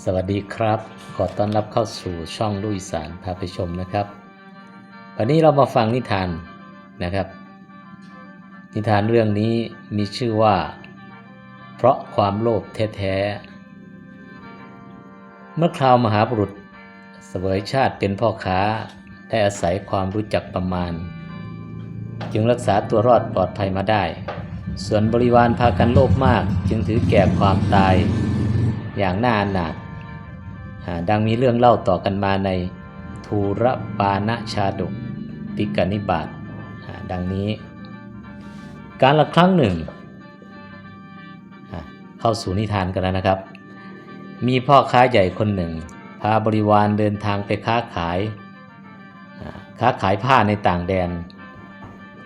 สวัสดีครับ ขอต้อนรับเข้าสู่ช่องลุยสารพาไปชมนะครับ วันนี้เรามาฟังนิทานนะครับ นิทานเรื่องนี้มีชื่อว่า เพราะความโลภแท้ๆ เมื่อคราวมหาบุรุษเสวยชาติเป็นพ่อค้าได้อาศัยความรู้จักประมาณ จึงรักษาตัวรอดปลอดภัยมาได้ ส่วนบริวารพากันโลภมากจึงถือแก่ความตายอย่างน่าอนาถ ดังมีเรื่องเล่าต่อกันมาในทูรปานะชาดกติกนิบาตดังนี้ การละครั้งหนึ่ง เข้าสู่นิทานกันแล้วนะครับ มีพ่อค้าใหญ่คนหนึ่ง พาบริวารเดินทางไปค้าขาย ค้าขายผ้าในต่างแดน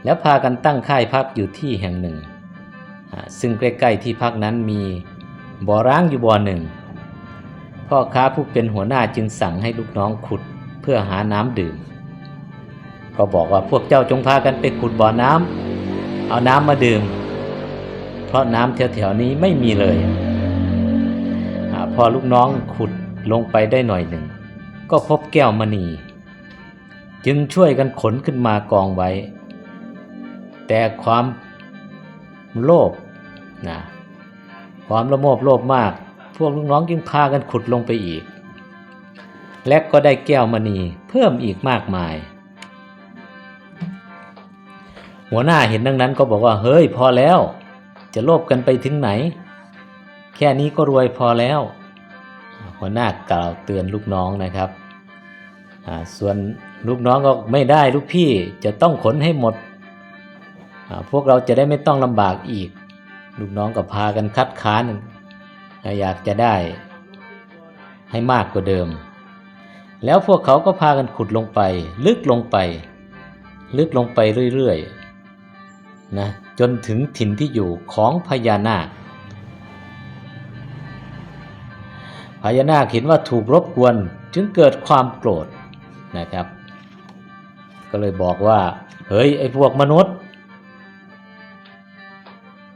แล้วพากันตั้งค่ายพักอยู่ที่แห่งหนึ่ง ซึ่งใกล้ๆที่พักนั้นมีบ่อร้างอยู่บ่อหนึ่ง พ่อค้าผู้เป็นหัวหน้าจึงสั่งให้ลูกน้องขุดเพื่อหาน้ำดื่ม ก็บอกว่าพวกเจ้าจงพากันไปขุดบ่อน้ำเอาน้ำมาดื่ม เพราะน้ำแถวๆนี้ไม่มีเลยอพอลูกน้องขุดลงไปได้หน่อยหนึ่ง ก็พบแก้วมณี จึงช่วยกันขนขึ้นมากองไว้ แต่ความโลภนะความละโมบโลภมาก พวกลูกน้องจึงพากันขุดลงไปอีก และก็ได้แก้วมณีเพิ่มอีกมากมาย หัวหน้าเห็นดังนั้นก็บอกว่า เฮ้ยพอแล้ว จะโลภกันไปถึงไหน แค่นี้ก็รวยพอแล้ว หัวหน้ากล่าวเตือนลูกน้องนะครับ ส่วนลูกน้องก็ไม่ได้ลูกพี่จะต้องขนให้หมด พวกเราจะได้ไม่ต้องลำบากอีก ลูกน้องก็พากันคัดค้าน อยากจะได้ให้มากกว่าเดิม แล้วพวกเขาก็พากันขุดลงไป ลึกลงไป ลึกลงไปเรื่อยๆนะจนถึงถิ่นที่อยู่ของพญานาคพญานาคเห็นว่าถูกรบกวนจึงเกิดความโกรธนะครับ ก็เลยบอกว่า เฮ้ย ไอ้พวกมนุษย์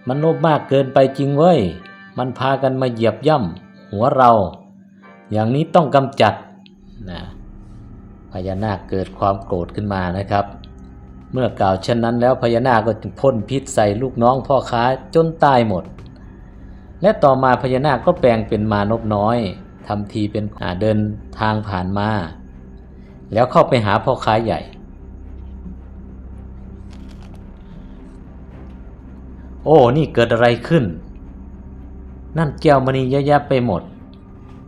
มันโลภมากเกินไปจริงเว้ย มันพากันมาเหยียบย่ำหัวเรา อย่างนี้ต้องกำจัดนะพญานาคเกิดความโกรธขึ้นมานะครับ เมื่อกล่าวเช่นนั้นแล้วพญานาคก็จึงพ่นพิษใส่ลูกน้องพ่อค้าจนตายหมด และต่อมาพญานาคก็แปลงเป็นมานพน้อยทำทีเป็นเดินทางผ่านมา แล้วเข้าไปหาพ่อค้าใหญ่ โอ้ นี่เกิดอะไรขึ้น นั่นแก้วมณีเยอะแยะไปหมด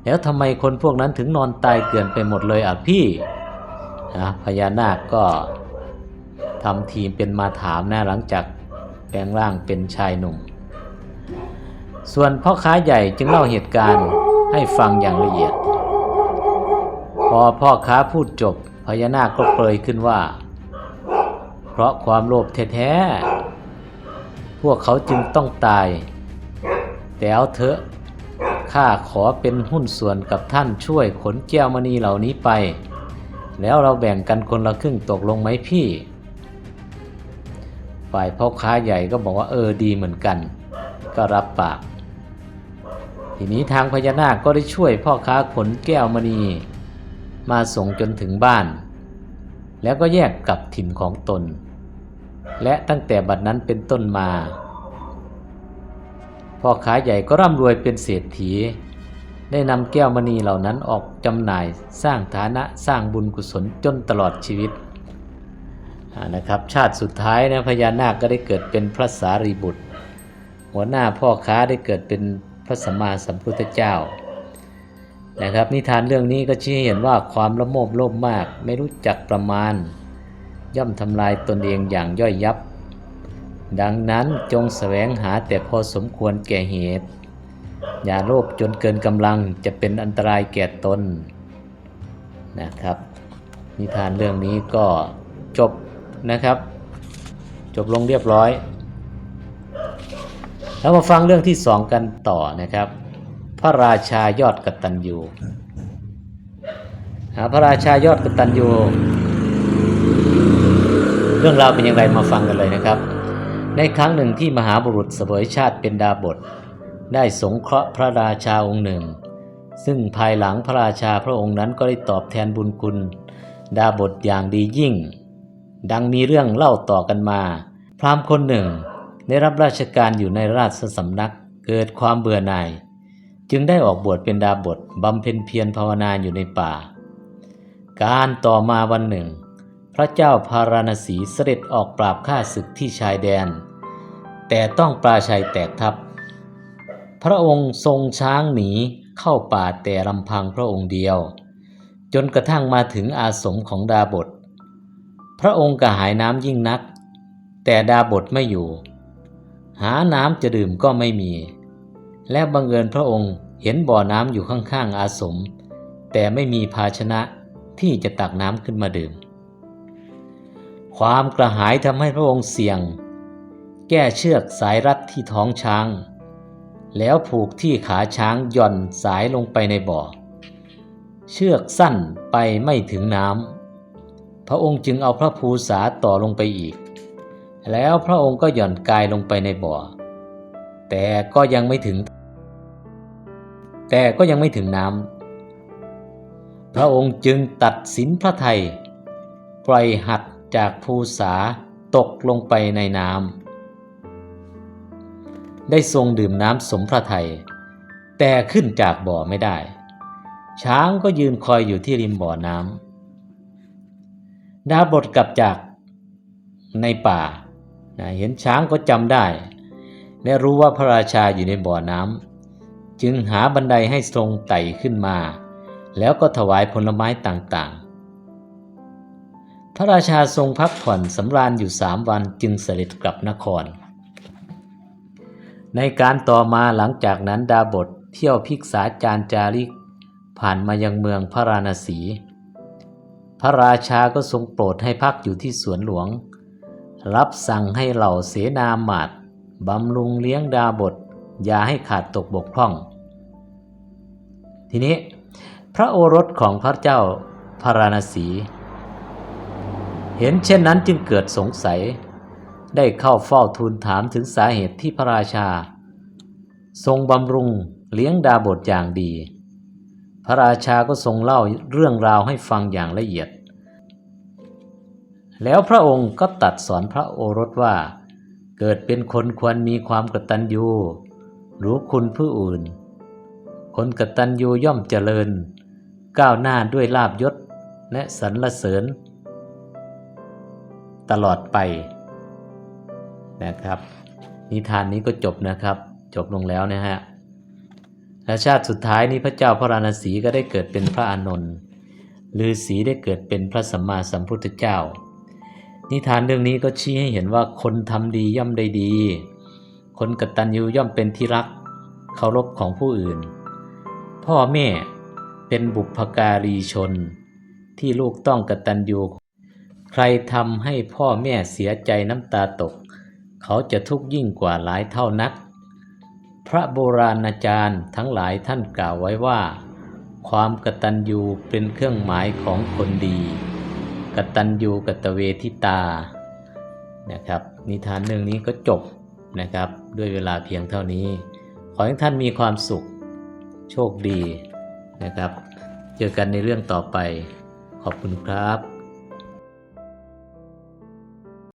แล้วทำไมคนพวกนั้นถึงนอนตายเกลื่อนไปหมดเลยอะพี่นะพญานาคก็ทำทีเป็นมาถามนะหลังจากแปลงร่างเป็นชายหนุ่ม ส่วนพ่อค้าใหญ่จึงเล่าเหตุการณ์ให้ฟังอย่างละเอียด พอพ่อค้าพูดจบพญานาคก็เปรยขึ้นว่า เพราะความโลภแท้ๆพวกเขาจึงต้องตาย แต่เอาเถอะ ข้าขอเป็นหุ้นส่วนกับท่านช่วยขนแก้วมณีเหล่านี้ไป แล้วเราแบ่งกันคนละครึ่งตกลงไหมพี่ ฝ่ายพ่อค้าใหญ่ก็บอกว่าเออดีเหมือนกัน ก็รับปาก ทีนี้ทางพญานาคก็ได้ช่วยพ่อค้าขนแก้วมณี มาส่งจนถึงบ้าน แล้วก็แยกกลับถิ่นของตน และตั้งแต่บัดนั้นเป็นต้นมา พ่อค้าใหญ่ก็ร่ำรวยเป็นเศรษฐี ได้นำแก้วมณีเหล่านั้นออกจำหน่ายสร้างฐานะสร้างบุญกุศลจนตลอดชีวิตนะครับชาติสุดท้ายนะพญานาคก็ได้เกิดเป็นพระสารีบุตร หัวหน้าพ่อค้าได้เกิดเป็นพระสัมมาสัมพุทธเจ้านะครับนิทานเรื่องนี้ก็ชี้ให้เห็นว่าความละโมบโลภมาก ไม่รู้จักประมาณ ย่อมทำลายตนเองอย่างย่อยยับ ดังนั้นจงแสวงหาแต่พอสมควรแก่เหตุ อย่าโลภจนเกินกำลังจะเป็นอันตรายแก่ตนนะครับ นิทานเรื่องนี้ก็จบนะครับ จบลงเรียบร้อย แล้วมาฟังเรื่องที่สองกันต่อนะครับ พระราชายอดกตัญญูอ่าพระราชายอดกตัญญูเรื่องราวเป็นอย่างไรมาฟังกันเลยนะครับ ในครั้งหนึ่งที่มหาบุรุษเสวยชาติเป็นดาบท ได้สงเคราะห์พระราชาองค์หนึ่ง ซึ่งภายหลังพระราชาพระองค์นั้นก็ได้ตอบแทนบุญคุณ ดาบทอย่างดียิ่ง ดังมีเรื่องเล่าต่อกันมา พราหมณ์คนหนึ่ง ได้รับราชการอยู่ในราชสำนักเกิดความเบื่อหน่าย จึงได้ออกบวชเป็นดาบทบำเพ็ญเพียรภาวนาอยู่ในป่า การต่อมาวันหนึ่ง พระเจ้าพาราณสีเสด็จออกปราบข้าศึกที่ชายแดน แต่ต้องปราชัยแตกทัพ พระองค์ทรงช้างหนีเข้าป่าแต่ลำพังพระองค์เดียว จนกระทั่งมาถึงอาสมของดาบท พระองค์กระหายน้ำยิ่งนัก แต่ดาบทไม่อยู่ หาน้ำจะดื่มก็ไม่มี และบังเอิญพระองค์เห็นบ่อน้ำอยู่ข้างๆอาสม แต่ไม่มีภาชนะที่จะตักน้ำขึ้นมาดื่ม ความกระหายทำให้พระองค์เสี่ยง แก้เชือกสายรัดที่ท้องช้าง แล้วผูกที่ขาช้างย่อนสายลงไปในบ่อ เชือกสั้นไปไม่ถึงน้ำพระองค์จึงเอาพระภูษาต่อลงไปอีก แล้วพระองค์ก็หย่อนกายลงไปในบ่อ แต่ก็ยังไม่ถึง แต่ก็ยังไม่ถึงน้ำพระองค์จึงตัดสินพระไทยปล่อยหัด จากภูษาตกลงไปในน้ำได้ทรงดื่มน้ำสมพระไทย แต่ขึ้นจากบ่อไม่ได้ ช้างก็ยืนคอยอยู่ที่ริมบ่อน้ำดาบทกลับจากในป่านะเห็นช้างก็จำได้ และรู้ว่าพระราชาอยู่ในบ่อน้ำจึงหาบันไดให้ทรงไต่ขึ้นมา แล้วก็ถวายผลไม้ต่าง พระราชาทรงพักผ่อนสำราญอยู่สามวันจึงเสด็จกลับนคร ในการต่อมาหลังจากนั้นดาบทเที่ยวพิกษาจารจาริก ผ่านมายังเมืองพระราณสี พระราชาก็ทรงโปรดให้พักอยู่ที่สวนหลวง รับสั่งให้เหล่าเสนาหมาดบำรุงเลี้ยงดาบทอย่าให้ขาดตกบกพร่อง ทีนี้พระโอรสของพระเจ้าพระราณสี เห็นเช่นนั้นจึงเกิดสงสัย ได้เข้าเฝ้าทูลถามถึงสาเหตุที่พระราชา ทรงบำรุงเลี้ยงดาบทอย่างดี พระราชาก็ทรงเล่าเรื่องราวให้ฟังอย่างละเอียด แล้วพระองค์ก็ตัดสอนพระโอรสว่า เกิดเป็นคนควรมีความกตัญญูรู้คุณผู้อื่น คนกตัญญูย่อมเจริญ ก้าวหน้าด้วยลาบยศและสรรเสริญ ตลอดไปนะครับ นิทานนี้ก็จบนะครับ จบลงแล้วนะฮะและชาติสุดท้ายนี้พระเจ้าพระราณสีก็ได้เกิดเป็นพระอานนท์ฤาษีได้เกิดเป็นพระสัมมาสัมพุทธเจ้า นิทานเรื่องนี้ก็ชี้ให้เห็นว่าคนทำดีย่อมได้ดี คนกตัญญูย่อมเป็นที่รักเคารพของผู้อื่น พ่อแม่เป็นบุพการีชนที่ลูกต้องกตัญญู ใครทำให้พ่อแม่เสียใจน้ำตาตก เขาจะทุกข์ยิ่งกว่าหลายเท่านัก พระโบราณอาจารย์ทั้งหลายท่านกล่าวไว้ว่า ความกตัญญูเป็นเครื่องหมายของคนดี กตัญญูกตเวทิตานะครับ นิทานเรื่องนี้ก็จบนะครับ ด้วยเวลาเพียงเท่านี้ ขอให้ท่านมีความสุขโชคดีนะครับ เจอกันในเรื่องต่อไปขอบคุณครับ